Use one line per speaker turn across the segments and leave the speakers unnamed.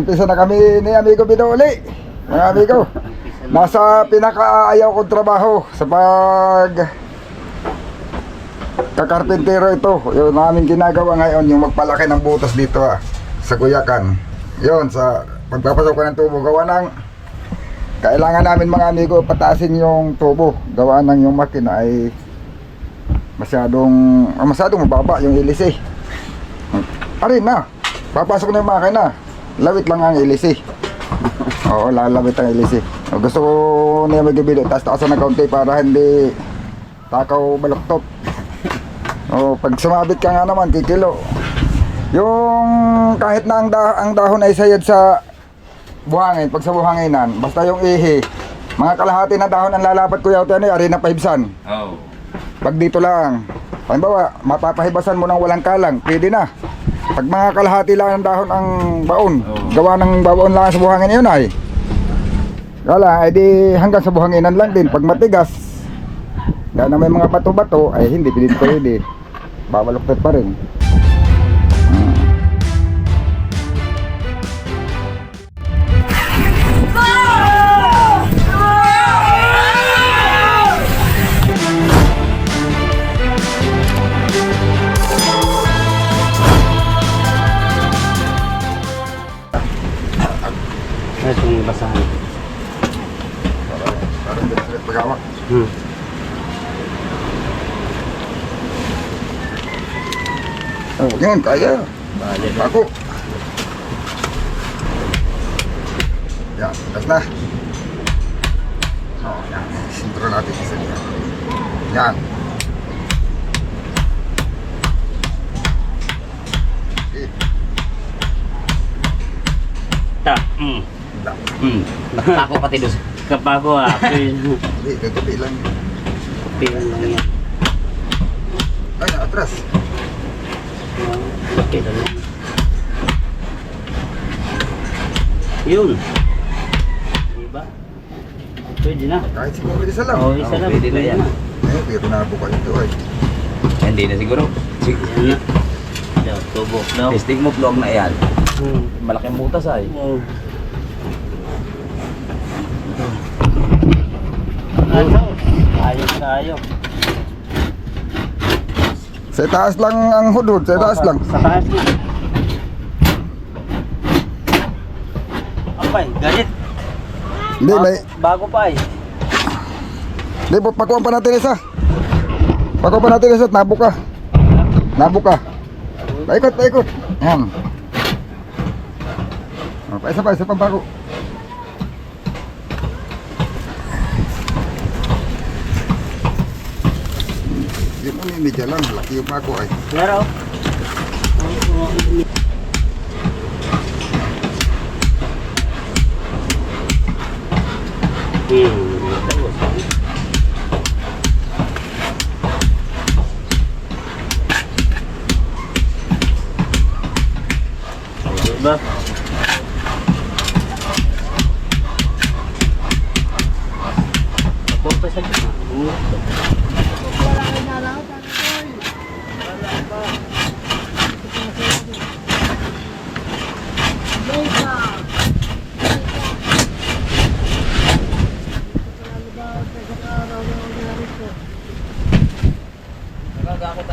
Umpisa na kami ni Amigo Binuli. Mga amigo, nasa pinakaayaw kong trabaho sa pag kakarpintero ito. Yung namin ginagawa ngayon, yung magpalaki ng butas dito ah, sa Kuyakan. Yun, sa pagpapasok ko ng tubo, gawa ng kailangan namin mga amigo patasin yung tubo. Gawa ng yung makina ay masyadong, ah, masyadong mababa yung ilis eh. Arin na, papasok na yung makina. Lawit lang ang ilis eh. Oo, lalawit ang ilis eh. O, Gusto ko niya magibili, taas taasan ng kaunti para hindi takaw baluktot. O, pag sumabit ka nga naman, kikilo. Yung kahit na ang, da- ang dahon ay sayad sa buhangin, pag sa buhanginan, basta yung ihi, mga kalahati na dahon ang lalapat ko yaw tayo, ari na paibsan.
Oh.
Pag dito lang, halimbawa, mapapahibasan mo ng walang kalang, pwede na. Pag mga kalahati lang ng dahon ang baon,
Oo.
gawa ng baon lang sa buhangin yun ay. Wala, ay di hanggang sa buhanginan lang din. Pag matigas, dahil na may mga bato-bato, ay hindi pwede pwede. Babaluktot pa rin. Hmm. Oh, yun, kaya. Ako. Yan, gas na. Oh, yan. Sintro natin isa niya. Yan. Okay.
Ta.
Da.
Nakatako pati doon.
Kabago ah. Pin-
Hindi, tutupi lang.
pin lang yan.
Ay, atras.
Okay lang yan. Yun. Diba? Pwede na.
Kahit siguro isa lang.
Oo, isa
Oo,
lang.
pwede na yan.
Ayun, pero nabuka ito ay.
Hindi na siguro.
Yan na. Daw, tubo daw.
Testing mo vlog na yan.
Hmm.
Malaking butas ay.
Oh. Ano? Ayos na ayos.
Sa taas lang ang hudhud, sa taas lang.
Sa taas. Apay, galit.
Hindi, may,
Bago pa eh.
hindi, pakuha pa natin isa. Pakuha pa natin isa, at nabuka. Nabuka. Paikot, paikot. Yan. Oh, pa isa pa, isa pang bago. Media lang. Laki yung bago ay.
Pero, Hmm. Diba? Ako pa sa gitna. Hmm.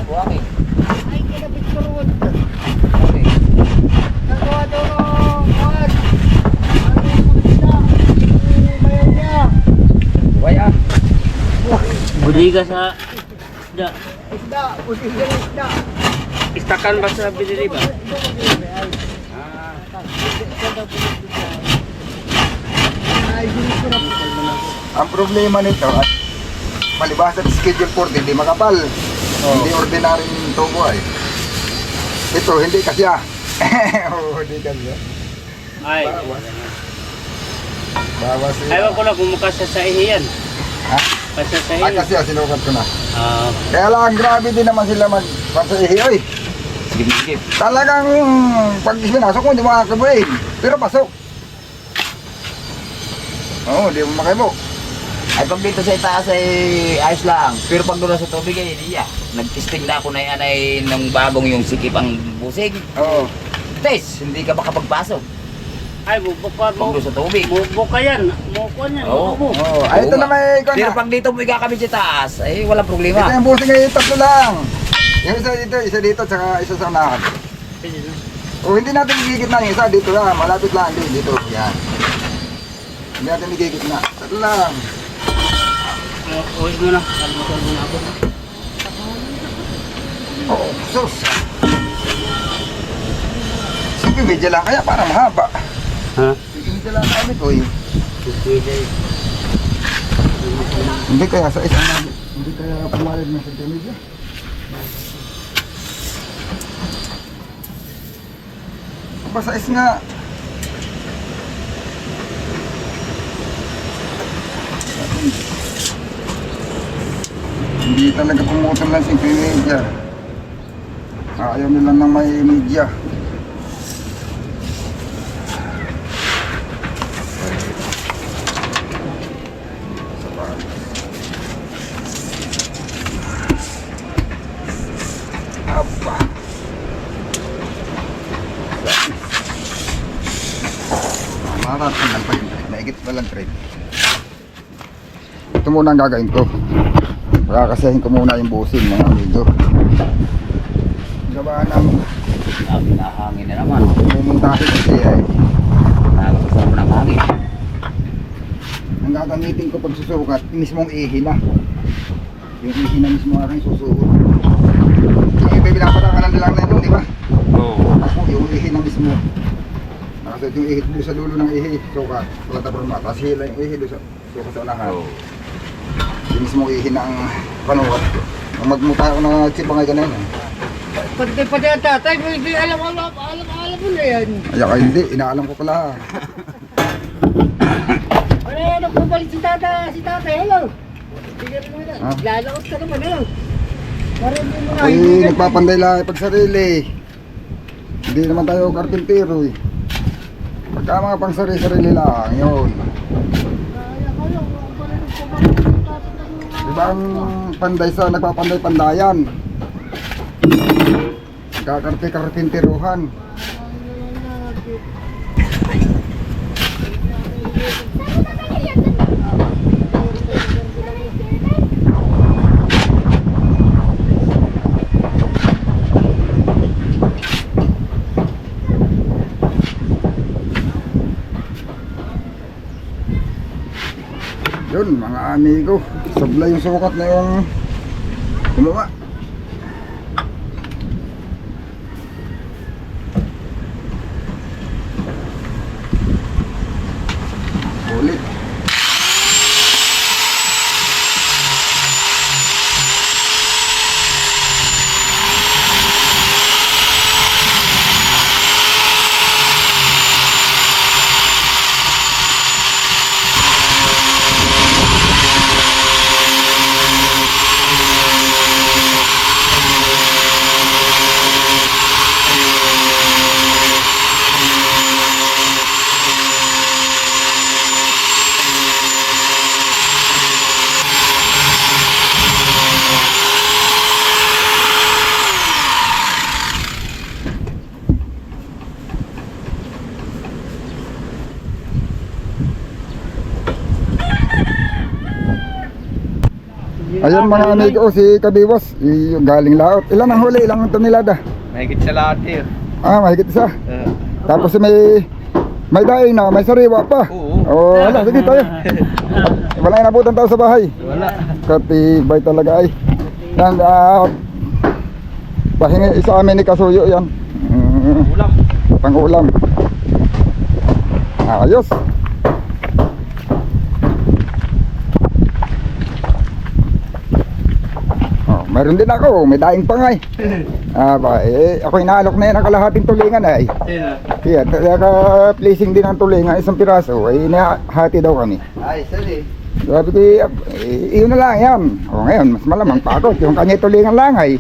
Buhangin.
Ay, kinabit ko ron.
Okay.
Nagawa daw ng kuwan. Ano yung isda? Yung bayan niya.
Waya.
Budiga sa da
Isda, puti yung isda.
istakan ba sa binili ba?
Na.
Ang problema nito at palibasa sa schedule 4 hindi makapal. Hindi ordinaryong tubo ay. Ito hindi kasya. Oo, hindi kasya.
Ay.
Bawas. Bawas yun.
Ayaw ko lang kumukas sa ihiyan.
Ha?
Kasya sa
Ah, kasya, sinukat ko na.
Ah,
Kaya lang, grabe din naman sila mag pansahihi. Oy,
Sige, sige.
talagang pag pinasok mo, hindi mo makakabuhin. Pero pasok. Oo, hindi mo makibok.
Ay pag dito sa itaas ay ayos lang. Pero pag doon sa tubig ay hindi ya. Nag-testing na ako na yan ay ng bagong yung sikip ang busig.
Oo.
Test, hindi ka makapagpasok.
Ay, bubok ka
Pag
mo.
doon sa tubig.
Bubok ka yan. Bubok yan.
Oo.
mo.
Oh, ay ito na may ikaw
Pero
na.
pag dito mo ikakabit sa taas, ay walang
Ito
problema.
yung busing ngayon, tatlo lang. Yung isa dito, isa dito, tsaka isa sa unahan. O hindi natin igigit na yung isa dito lang, malapit lang din dito. Yan. Hindi natin igigit na. Tatlo lang.
Uwi mo na. Almusal mo na ako.
Oh, sus. Medyo lang kaya para mahaba.
Ha?
Medyo lang kami ko eh. Hindi kaya sa isa na, hindi kaya pumalag ng sa medyo. Aba, sa is nga. Hindi talaga pumutol ng 5 media. Ayaw nila ng may media. Aba. Makakatanggal pa trade. Naigit pa lang trade. Ito muna ang gagawin ko. Pakakasahin ko muna yung busin mga amigo. Gawa ng
Ah, Pinahangin na naman.
pumuntahin kasi ay
Nakakasarap ng hangin.
ang gagamitin ko pag susukat, mismong ihi na. Yung ihi na mismo aking susuot. Yung iba pinapatakalan nila na yun, di ba?
Oo.
Ako, yung ihi na mismo. Nakasunod yung ihi doon sa dulo ng ihi, sukat. Wala tapos hila yung ihi doon sa sukat sa unahan.
Oo.
Yung mismong ihi na ang panukat. Ang magmuta ko ng chip ang ganun.
Pati pati ang tatay, alam, alam, alam, alam mo na yan.
Ay, ako hindi, inaalam ko pala.
Wala yan, nagbabalik si tata, si tatay, hello. Tignan mo na, lalaot ka naman, hello. Hindi mo na,
Ay, nagpapanday lang pag sarili. Hindi naman tayo karpintero eh. Pagka mga pang sarili-sarili lang, yun.
Kaya kayo, kung pala nagpapalik si tata ng mga-
Di ba ang panday sa nagpapanday-pandayan? Kakarte-karpinteruhan. Yun, mga amigo. Sablay yung sukat na yung gumawa. Ulit. Ayun mga amigo, si Kabiwas, yung galing laot. Ilan ang huli? Ilang tonelada?
Mahigit sa lahat here.
Ah, mahigit isa. Tapos may may daing na, may sariwa pa.
Oo.
Oh, wala, sige tayo. Wala inabutan tao sa bahay.
Wala.
Katibay talaga ay. Yan, ah, pahingi sa amin ni Kasuyo yan. Mm,
Ulam.
pang ulam. Ayos. Meron din ako, may daing pangay. Ah, ba, eh, ako inaalok na yan ang kalahating tulingan ay.
Sino?
Kaya, kaya pleasing din ang tulingan, isang piraso, ay nahati daw kami.
Ay, sali.
Sabi ko, eh, iyon na lang yan. O ngayon, mas malamang pa ako. Yung kanya tulingan lang ay.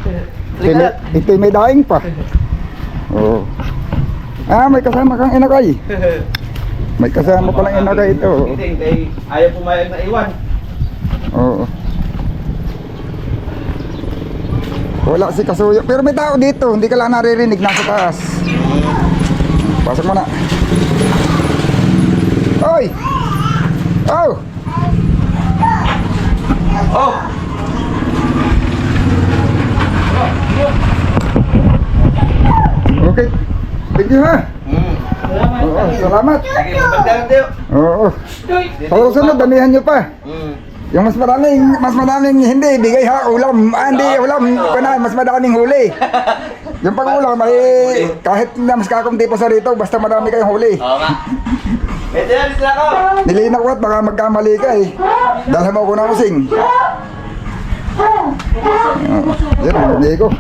Ito may, ito may daing pa. Oo. Ah, may kasama kang inakay. May kasama palang inakay ito.
Hindi. Ayaw pumayag na iwan.
Oo. Wala si Kasuyo. Pero may tao dito. Hindi ka lang naririnig. Nasa taas. Pasok mo na. Oy! Oh! Oh! Okay. Thank you, ha? Mm. Salamat. Oo, salamat. Sige, magdaan tayo. Oo. Sa susunod, damihan nyo pa. Mm. Yung mas maraming, mas maraming hindi, bigay ha, ulam. Ah, hindi, ulam, kuna, mas maraming huli. Yung pag-ulam, ay kahit na mas kakunti pa sa rito, basta marami kayong huli.
Oo nga.
Nilinaw ko at baka magkamali ka eh. Dahil mo ko na using. Oo, Yan, hindi ko.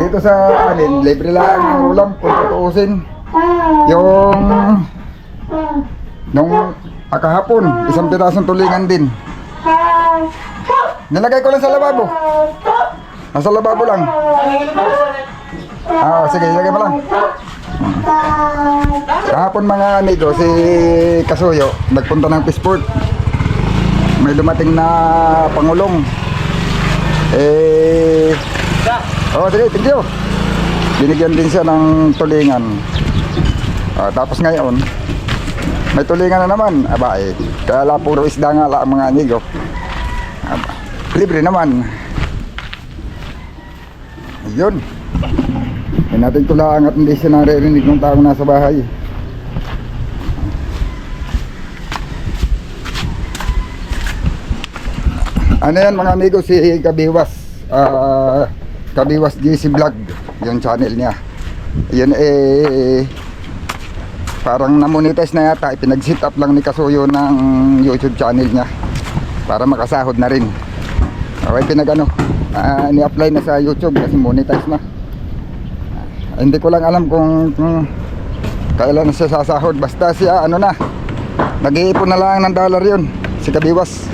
Dito sa amin, libre lang ang ulam kung tutuusin. Yung nung ah, kahapon, isang pirasong tulingan din. Nilagay ko lang sa lababo. Nasa lababo lang. Ah, sige, ilagay mo lang. Kahapon mga amigo, si Kasuyo, nagpunta ng Pisport. May dumating na pangulong. Eh, oh, sige, thank you. Binigyan din siya ng tulingan. Ah, tapos ngayon, may tulingan na naman. Aba, eh, kaya la puro isda nga la mga amigo. Aba, libre naman. Yun. Ay natin tulaan at hindi siya naririnig ng taong nasa bahay. Ano yan mga amigo si Kabiwas ah Kabiwas GC Vlog yung channel niya yun eh parang namonetize na yata ipinag-sit up lang ni Kasuyo ng YouTube channel niya para makasahod na rin. Okay pinag ano ah, ni-apply na sa YouTube kasi monetize na. Ah, hindi ko lang alam kung, kung kailan siya sasahod. Basta siya ano na nag-iipon na lang ng dollar yun si Kabiwas.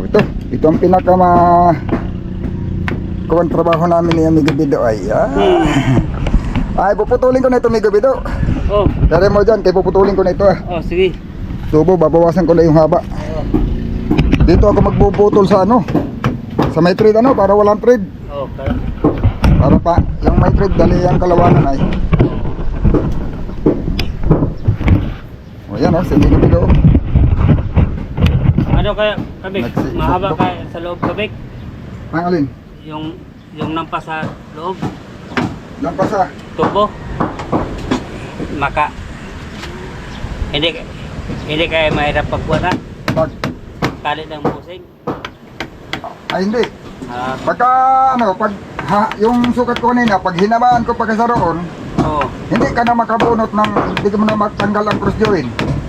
Oh, ito, ito ang pinaka ma kuwan trabaho namin ni Amigo Bido ay ah. Ay puputulin ko na ito Amigo Bido
Oh,
Dari mo dyan, kay puputulin ko na ito ah.
Oh, sige.
Tubo, babawasan ko na yung haba. Dito ako magbubutol sa ano Sa may trade ano, para walang trade
Oh, kaya.
Para pa, yung may trade, dali ang kalawanan ay. O yan oh, si Bido
Ano kaya, kabik? Mahaba kaya sa loob, kabik?
Ang alin,
Yung, yung nampas sa loob,
lampas ah
tubo. Maka. Hindi, hindi kaya mahirap pagkuha
Pag,
Kalit ng musing.
ay hindi
Ah,
Pagka ano, pag ha, yung sukat ko kanina, pag hinamaan ko pagka sa roon,
oh.
hindi ka na makabunot ng hindi ka na matanggal ang cross join.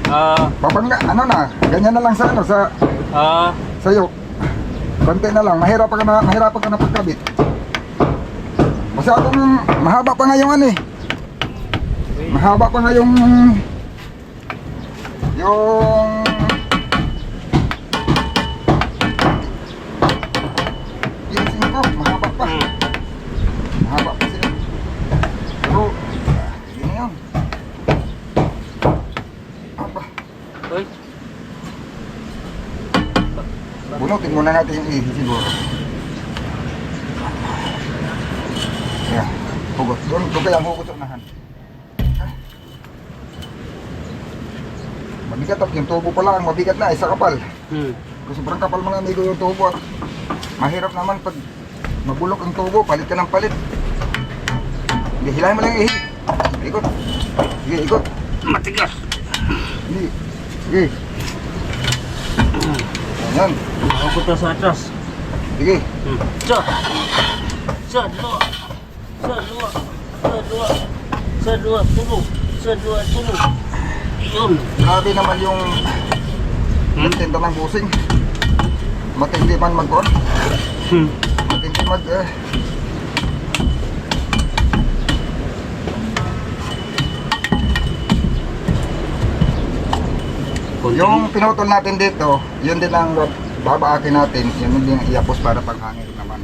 Ah,
Papang ano na, ganyan na lang sa ano sa
ah,
sayo. Konti na lang, mahirap ka na mahirap ka na pagkabit. Masyadong mahaba pa nga yung ano eh. Mahaba pa nga yung yung yung singko, mahaba pa.
hmm.
Mahaba pa sila. Pero, yun na yun.
Uy,
bunutin muna natin yung ihi siguro. Yeah, hugot. Doon, doon kaya ang hugot sa unahan. Ah. Mabigat at yung tubo pa lang, mabigat na, isa kapal.
hmm.
Kung sobrang kapal mga amigo yung tubo at mahirap naman pag mabulok ang tubo, palit ka ng palit. Hindi, hilahin mo lang ihi. Ikot. Sige, ikot.
Matigas.
Hindi. Sige. Ayan.
Ako sa atras.
Sige.
Hmm. Sa. Sa dua. Sa dua. Sa dua. Sa dua tubo. Sa dua tubo. Yun.
Grabe naman yung
Hmm?
tinta ng busing. Matindi man mag
Hmm.
Matindi mag... eh. Yung pinutol natin dito, yun din ang babaakin natin. Yun din ang iapos para panghangin naman.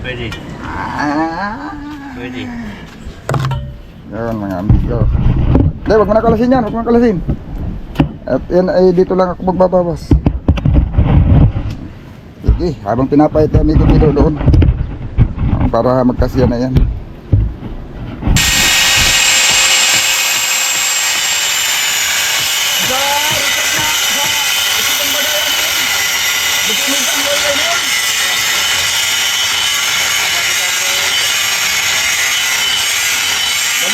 Pwede.
Ah.
Pwede.
Yun mga amigo. Hindi, wag mo na kalasin yan, wag mo na kalasin. At yan ay dito lang ako magbabawas. Sige, habang pinapahit amigo dito doon. Para magkasiya na yan.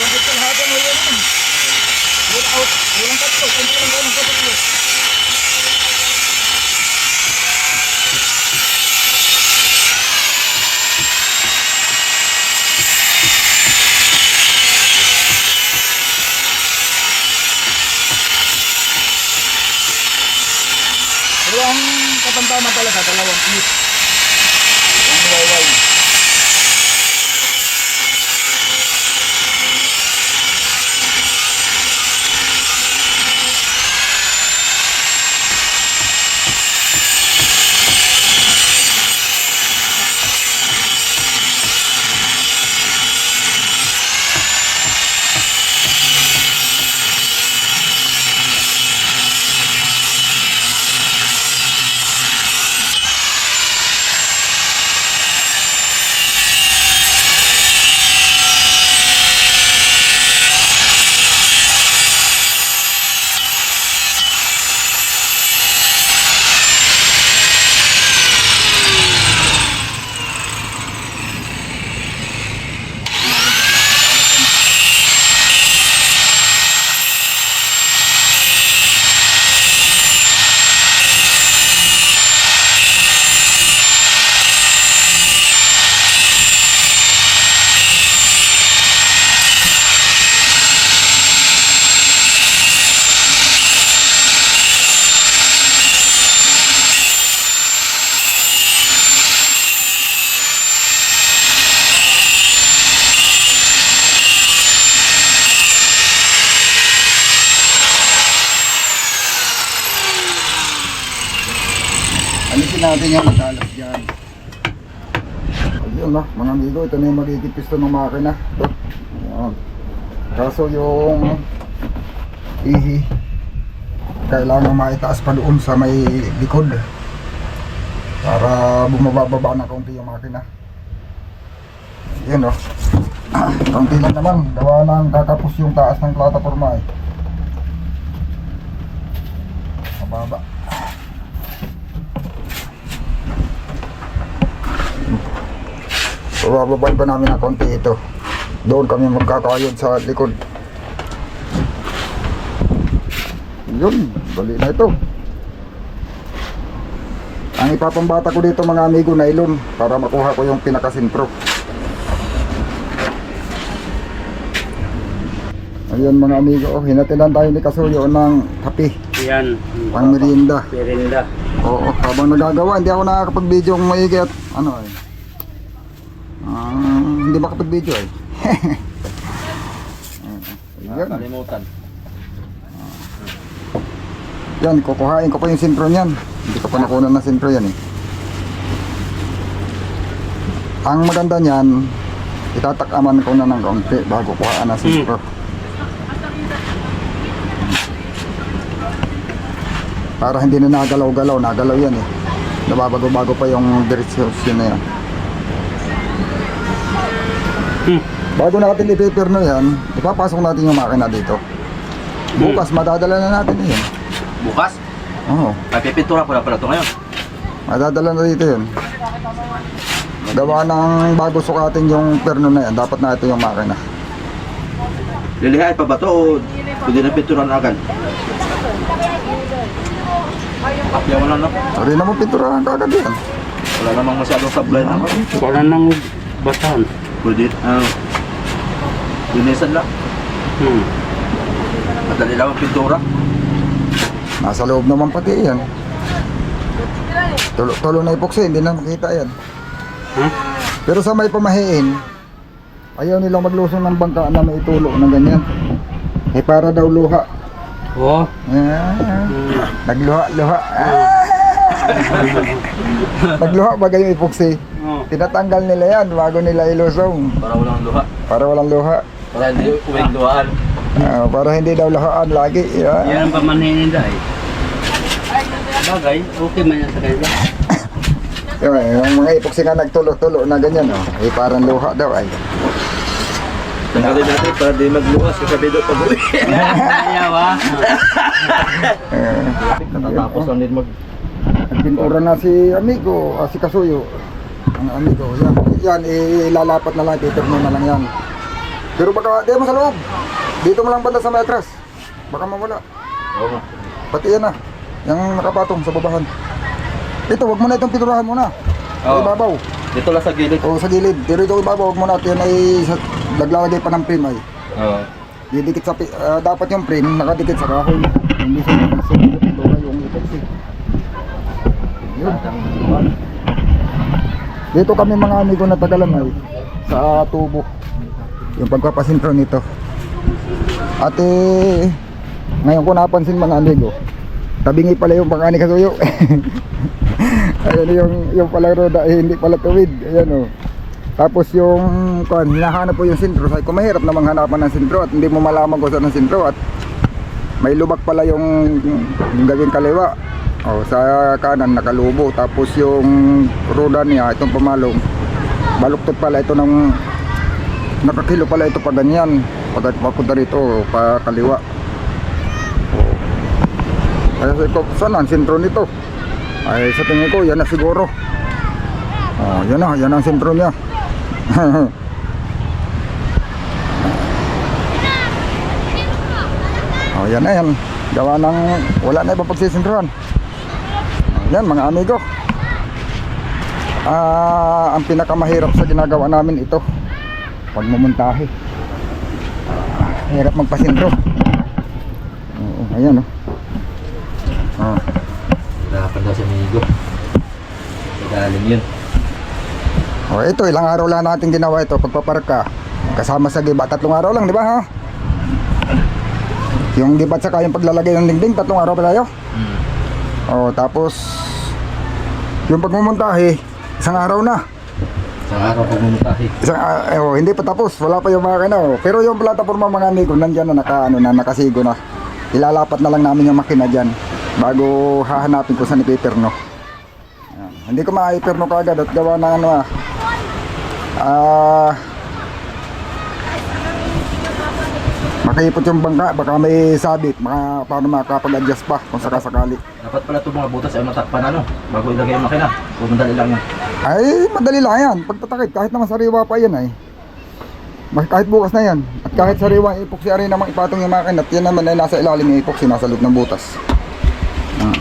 Mahigit kalahati mo yun. Wala out. Walang tatlo. Kunti lang daw ng tatlo. Pero ang katamtama talaga, dalawang piece. Ang wayway. Alisin natin yung matalas dyan. Ayun no, mga amigo, ito na yung ng makina. Ito. Ayan. Kaso yung ihi, kailangan maitaas pa doon sa may likod. Para bumababa ng kaunti yung makina. Yun no. kaunti lang naman, gawa ng kakapos yung taas ng plataforma eh. Mababa. So, bababay pa namin ng konti ito. Doon kami magkakayod sa likod. Yun, bali na ito. Ang ipapambata ko dito mga amigo nylon para makuha ko yung pinakasinpro. Ayan mga amigo, oh, hinatilan tayo ni Kasuyo ng kape,
Yan.
pang merienda.
Perinda.
Oo, habang nagagawa, hindi ako nakakapag-video kung maigi at ano eh. Hindi makapag-video eh. Ayan.
Nakalimutan.
Yan, kukuhain ko pa yung sintro niyan. Hindi ko pa nakunan ng sintro yan eh. Ang maganda niyan, itatakaman ko na ng kaunti bago kuhaan ng sintro. Para hindi na nagalaw-galaw, nagalaw yan eh. Nababago-bago pa yung direksyon na yan. Bago natin i-paper na yan, ipapasok natin yung makina dito. Bukas, madadala na natin yun.
Bukas,
Oo.
may pipintura na pala ito ngayon.
Madadala na dito yun. Gawa ng bago sukatin yung perno na yan, dapat na ito yung makina.
Lilihain pa ba ito o pwede na pintura na agad? Kapya mo na no?
Sorry naman pinturahan ka agad yan.
Wala namang masyadong sablay na.
Wala nang batahan.
Pwede, ano, linisan lang.
Hmm.
Madali lang ang pintura.
Nasa loob naman pati yan. Tulo, tulo na epoxy, hindi na makita yan.
Ha?
Pero sa may pamahiin, ayaw nilang maglusong ng bangka na may tulo na ganyan. Eh para daw luha.
Oo.
Ah,
Hmm.
nagluha-luha. Ah. Nagluha ba yung epoxy?
Oo.
Tinatanggal nila yan bago nila ilusong.
Para walang luha.
Para walang luha.
Para hindi uwing luhaan.
Ah, para hindi daw lahaan lagi. Yeah.
Yan ang pamanhin nila eh. Bagay, okay man yan sa kanila.
Yung, yung mga epoxy nga nagtulo-tulo na ganyan, oh. Eh, parang luha daw ay.
Tanggalin natin para di magluwas sa kabido pag uwi.
Ayaw ah.
Eh,
Natatapos lang din mag...
Nagpintura na si amigo, ah, si Kasuyo. Ang amigo, yan. Yan, ilalapat na lang, titirno na lang yan. Pero baka, di mo sa loob. Dito mo lang banda sa matras. Baka mawala.
Oo nga.
Pati yan na. Yung nakapatong sa babahan. Ito, wag mo na itong pinurahan muna.
Oo.
ibabaw.
Dito lang sa gilid.
O sa gilid. Pero ito ibabaw, wag mo na. Yan ay sa, naglalagay pa ng frame ay.
Oo.
Didikit sa, ah, dapat yung frame nakadikit sa kahoy. Hindi sa sa ito yung epoxy. Yun. Dito kami mga amigo na tagalan ay sa tubo. Yung pagpapasintro nito. At eh, ngayon ko napansin mga amigo, tabingi pala yung pangani kasuyo. Ayun yung, yung pala roda, eh, hindi pala tuwid. Ayan o. Tapos yung, kuan, hinahanap po yung sintro. Sabi ko, mahirap namang hanapan ng sintro at hindi mo malaman kung saan ang sintro at may lubak pala yung, yung gawing kaliwa. O, sa kanan nakalubo. Tapos yung roda niya, itong pamalong, baluktot pala ito ng nakakilo pala ito pa ganyan. Pag papunta rito, pa kaliwa. O. Kaya sabi ko, saan ang sentro nito? Ay, sa tingin ko, yan na siguro. Oh, yan na, yan ang sentro niya. oh, yan na yan. Gawa ng, wala na ibang pagsisentrohan. Yan, mga amigo. Ah, ang pinakamahirap sa ginagawa namin ito, pagmumuntahe. Ah, hirap magpasintro. Oo, ayan oh. Oh.
Hirapan daw sa migo. Magaling yun.
O ito, ilang araw lang natin ginawa ito pagpapark ka. Kasama sa giba, tatlong araw lang, di ba ha? Yung gibat saka yung paglalagay ng dingding, tatlong araw pa tayo.
Hmm.
O tapos, yung pagmumuntahe, isang araw na.
Sa araw ko bumutahi.
Isang, eh, oh, hindi pa tapos, wala pa yung makina. Oh. Pero yung plataforma mga amigo, nandyan na, naka, ano, na, nakasigo na. Ilalapat na lang namin yung makina dyan bago hahanapin ko sa ni no? Ayan. Hindi ko ma-hyperno kagad at gawa ng ano ah. Ah... makaipot yung bangka, baka may sabit, maka, paano makapag-adjust pa kung sakasakali.
Dapat pala itong mga butas ay matakpan ano, bago ilagay yung makina. Kung madali lang yan.
Ay, madali lang yan. Pagtatakit, kahit naman sariwa pa yan ay. Bak- Kahit bukas na yan. At kahit sariwa, epoxy rin namang ipatong yung makina. At yan naman ay nasa ilalim yung epoxy, nasa loob ng butas. Ah.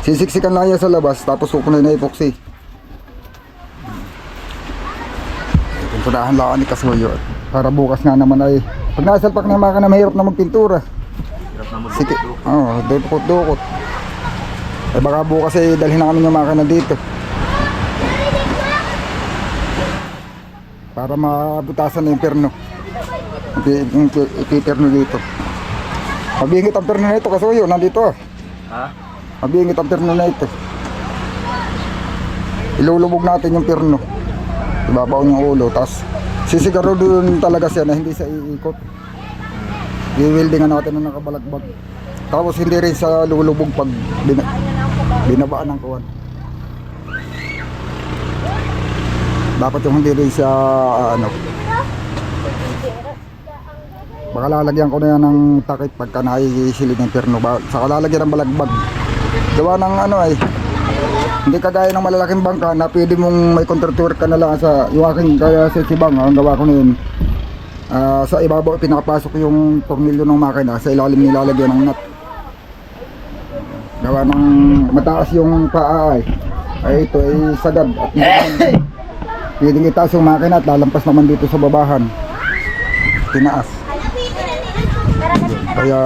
Sisiksikan lang yan sa labas, tapos kukunin na epoxy. Punturahan lang ako ni Kasuyo. Para bukas nga naman ay, pag nasalpak na yung makina, mahirap na magpintura.
Hirap na
Sige, oo, oh, dukot-dukot. Eh baka bukas eh, dalhin namin yung makina dito. Para mabutasan na yung perno. Yung ipiperno dito. Mabingit ang perno na ito, kasuyo, nandito. ah.
Ha?
Mabingit ang perno na ito. Ilulubog natin yung perno. Ibabaw yung ulo, tapos sisigaro doon talaga siya na hindi sa iikot. I-weldingan natin na nakabalagbag. Tapos hindi rin sa lulubog pag bina, binabaan ng kuwan. Dapat yung hindi rin siya ah, ano. Baka lalagyan ko na yan ng takip pagka naisilid ng perno. Saka lalagyan ng balagbag. Gawa ng ano ay hindi kagaya ng malalaking bangka na pwede mong may contractor ka na lang sa yung aking kaya sa Sibang ang gawa ko na yun Ah, sa ibabaw pinakapasok yung tornilyo ng makina sa ilalim nilalagyan ng nut gawa ng mataas yung paa ay ay ito ay sagad at naman pwedeng itaas yung makina at lalampas naman dito sa babahan. Tinaas. Kaya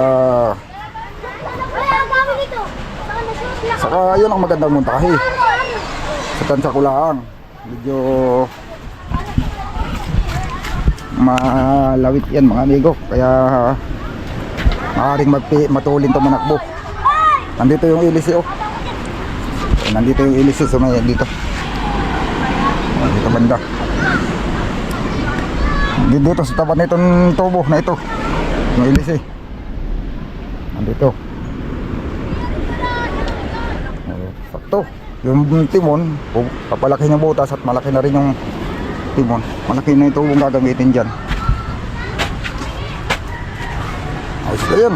saka yun ang magandang montahe sa tansya ko lang. Medyo malawit yan mga amigo. Kaya maaaring matulin to manakbo. Nandito yung ilisi oh nandito yung ilisi so may dito. Dito banda. Dito sa tapat nitong tubo na ito. Yung ilisi nandito. Oh, sakto yung timon oh, papalaki ng butas at malaki na rin yung timon. Malaki na yung tubong gagamitin dyan. Ayos na yun.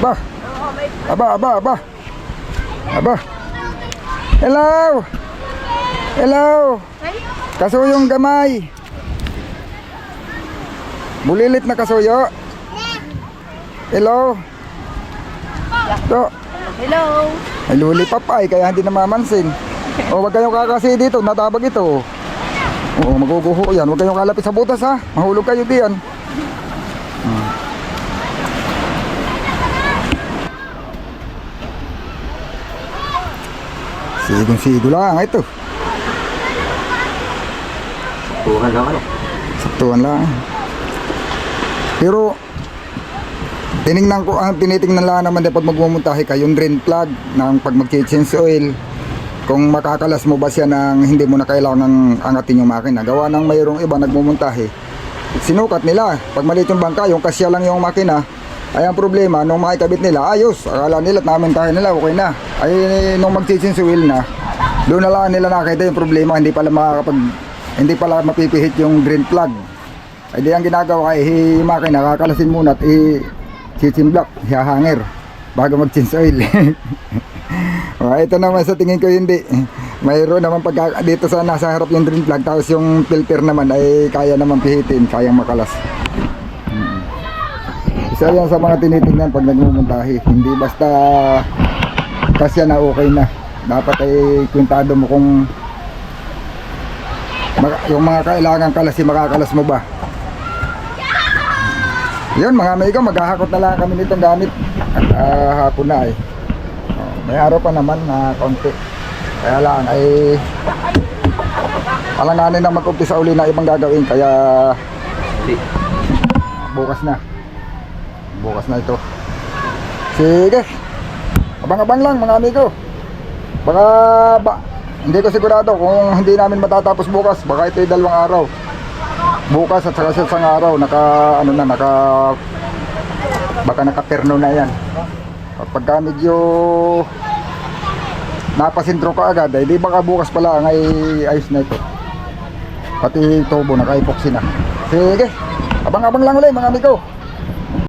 Ba aba aba aba. Aba. Hello. Hello! Kasuyong gamay. Bulilit na kasuyo. Hello. So,
Hello.
ay luli pa pa eh, kaya hindi namamansin. O wag kayong kakasi dito, natabag ito. Oo, maguguho yan. Huwag kayong kalapit sa butas ha. Mahulog kayo diyan. Hmm. Sigong-sigo lang ito.
Tuhan lang ano.
Saktuhan lang. Pero tiningnan ko ang tinitingnan lang naman din pag magmumuntahe ka yung drain plug ng pag mag-change oil. Kung makakalas mo ba siya ng hindi mo na kailangan angatin yung makina. Gawa ng mayroong iba nagmumuntahe. Sinukat nila pag maliit yung bangka yung kasya lang yung makina. Ay ang problema nung makikabit nila ayos. Akala nila namin tayo nila okay na. Ay nung mag-change oil na doon na lang nila nakita yung problema hindi pala makakapag hindi pala mapipihit yung drain plug ay di ang ginagawa ay hi makina kakalasin muna at i chichim block hihahanger bago mag change oil. Oh, ito naman sa tingin ko hindi. Mayroon naman pag dito sa nasa harap yung drain plug tapos yung filter naman ay kaya naman pihitin kayang makalas. Mm. isa yan sa mga tinitingnan pag nagmumuntahi. Hindi basta kasya na okay na. Dapat ay kwentado mo kung yung mga kailangan kalasin makakalas mo ba yun mga amigo, maghahakot na lang kami nitong gamit at ah, hapon na eh. Oh, may araw pa naman na konti. Kaya lang ay alanganin na mag-umpisa uli na ibang gagawin kaya bukas na. Bukas na ito. Sige. Abang-abang lang mga amigo. Baka ba, hindi ko sigurado kung hindi namin matatapos bukas. Baka ito dalawang araw. Bukas at saka sa isang araw naka ano na naka baka nakaperno na yan. At pagka medyo napasintro ka agad, ay di baka bukas pala ay ayos na ito. Pati tubo naka-epoxy na. Sige. Abang-abang lang ulit mga amigo.